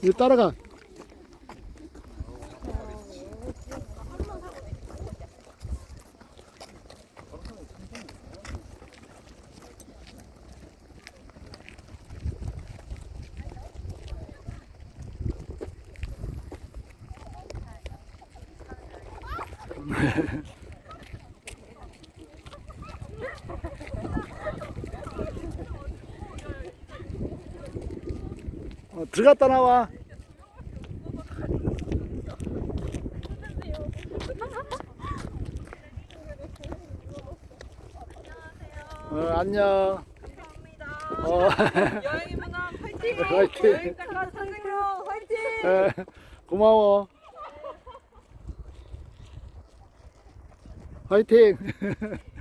이거 따라가. 어, 들어갔다 나와. 어, 안녕. 어, 여행의 문화 화이팅! 화이팅. 여행 작가 선생님 화이팅! 에, 고마워. 화이팅.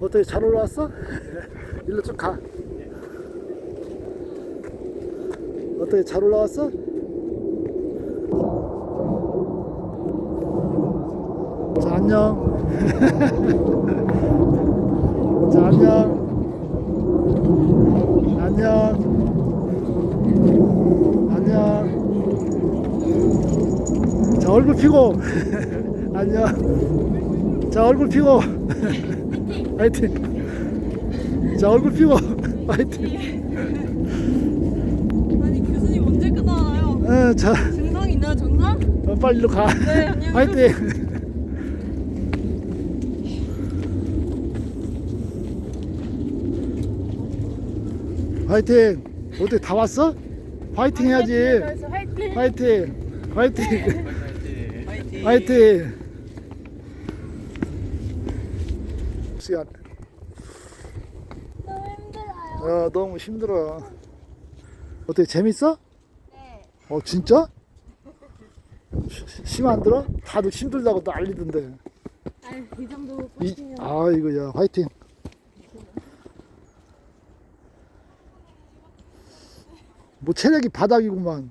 어떻게 잘 올라왔어? 일로 쭉 가. 어떻게 잘 올라왔어? 자, 안녕. 자, 안녕. 안녕. 안녕. 자, 얼굴 피고. 안녕. 자, 얼굴 피고. 화이팅. 자, 얼굴 피고. 화이팅. 아니 교수님 언제 끝나나요? 어, 자, 증상 있나요 증상? 어, 빨리 일로 가. 네, 안녕히 화이팅. 화이팅. 어떻게 다 왔어? 화이팅 해야지. 화이팅! 화이팅. 화이팅. 화이팅. 시간. 너무 힘들어요. 어, 너무 힘들어. 어떻게 재밌어? 네. 어, 진짜? 심 안 들어? 다들 힘들다고 난리던데. 아이 이 정도 이, 아, 이거야. 화이팅. 뭐 체력이 바닥이구만.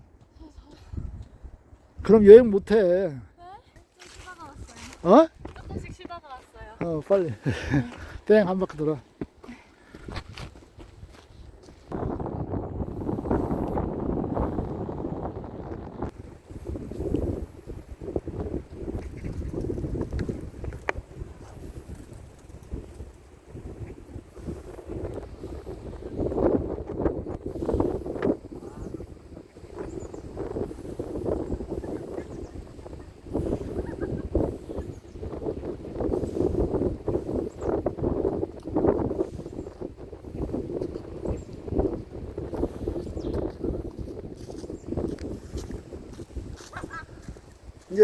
그럼 여행 못 해. 쉬다가 왔어요. 어? 어, 빨리. 땡, 한 바퀴 돌아.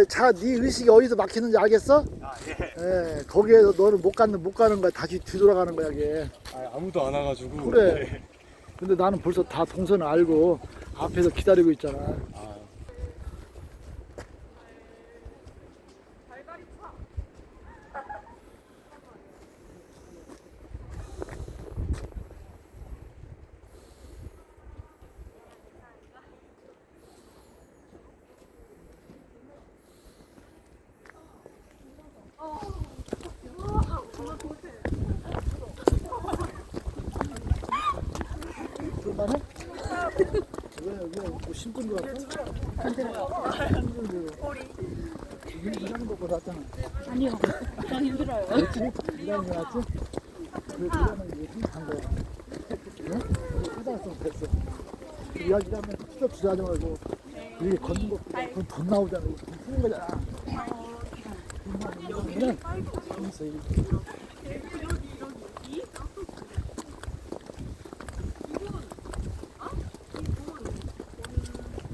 이제 차 네 의식이 어디서 막히는지 알겠어? 아, 예. 예, 거기에서 너는 못 가는 못 가는 거야. 다시 뒤돌아가는 거야, 이게. 아, 아무도 안 와가지고. 그래. 네. 근데 나는 벌써 다 동선을 알고 앞에서 기다리고 있잖아. 아, 왜, 왜, 뭐 심던 거 같아? 힘들어. 일하는 거보다 낫잖아. 아니요. 저 힘들어요. 그렇지? 일하는 게 낫지? 그 일하는 게 힘든 거야. 응? 후장성 됐어. 이야기 하면 투잡투잡 하지 말고 이렇게 걷는 것보다 그건 돈 나오잖아. 이거 돈 쓰는 거잖아. 돈 나오는 거는 재밌어.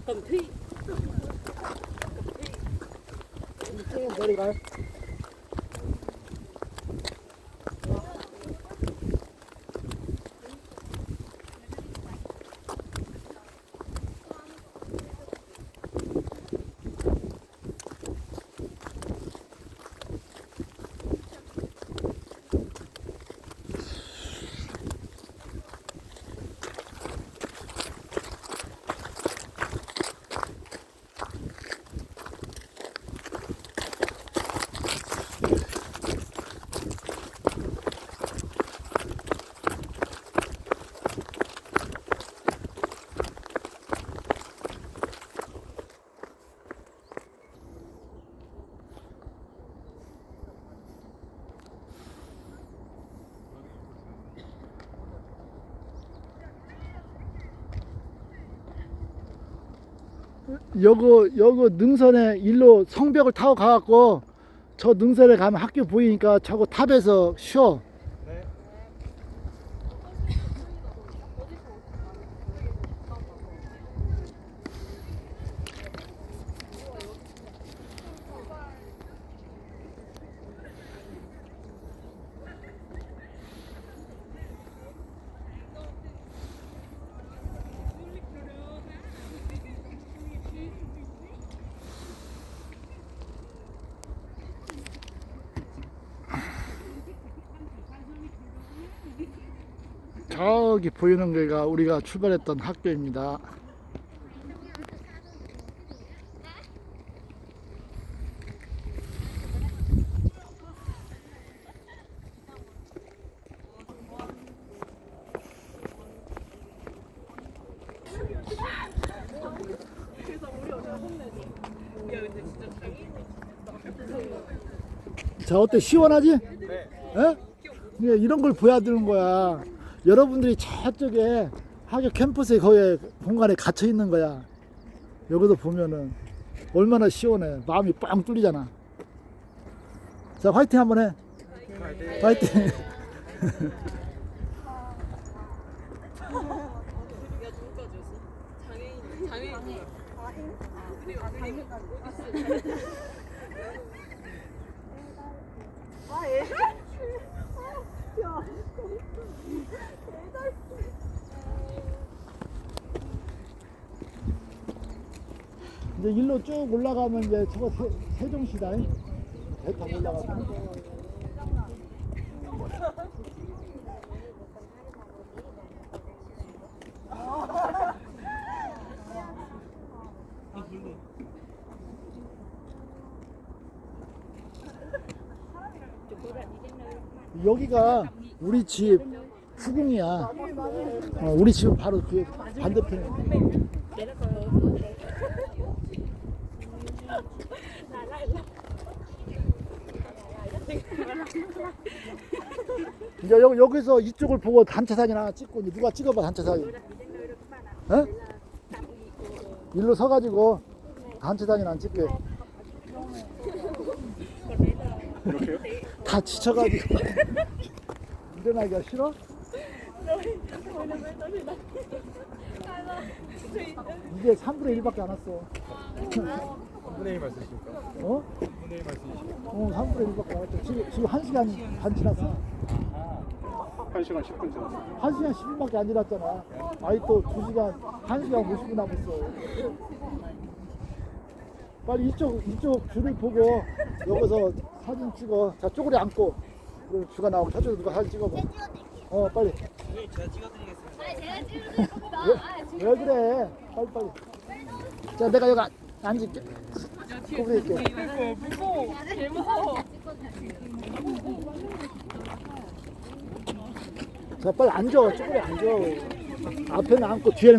이게. 조금 내려가 여거 여거 능선에 일로 성벽을 타고 가갖고 저 능선에 가면 학교 보이니까 저거 탑에서 쉬어. 저기 보이는 게가 우리가 출발했던 학교입니다. 자 어때 시원하지? 네. 예, 이런 걸 보여야 되는 거야. 여러분들이 저쪽에 학교 캠퍼스에 거기에 공간에 갇혀 있는 거야. 여기도 보면은 얼마나 시원해. 마음이 빵 뚫리잖아. 자, 화이팅 한번 해. 화이팅. 이 제 일로 쭉 올라가면 이제 저거 세, 세종시다. 배타 올라가면. 여기가 우리 집 후궁이야. 어, 우리 집은 바로 그 반대편에. 이제 여, 여기서 이쪽을 보고 단체 사진 하나 찍고 누가 찍어봐 단체 사진. 어? 일로 서가지고 단체 사진 안 찍게. 다 지쳐가지고 일어나기가 싫어? 이제 3분의 1밖에 안 왔어. 3분의 1 말씀이십니까? 어? 3분의 1 말씀이십니까? 어, 3분의 1밖에 안 왔어. 지금, 지금 1시간 반 지났어. 1시간 10분 지났어요. 1시간 10분밖에 안 지났잖아. 아이 또 2시간, 1시간 50분 남았어. 빨리 이쪽, 이쪽 줄을 보고 여기서 사진 찍어. 자, 쪼그리 앉고. 그럼 주가 나오고 저쪽에 누가 사진 찍어봐. 어, 빨리. 왜, 왜 그래? 빨리, 빨리. 자, 내가 여기 앉- 앉을게. 제일 무거워. 자, 빨리 앉아. 쪼그리 앉아. 앞에는 앉고 뒤에는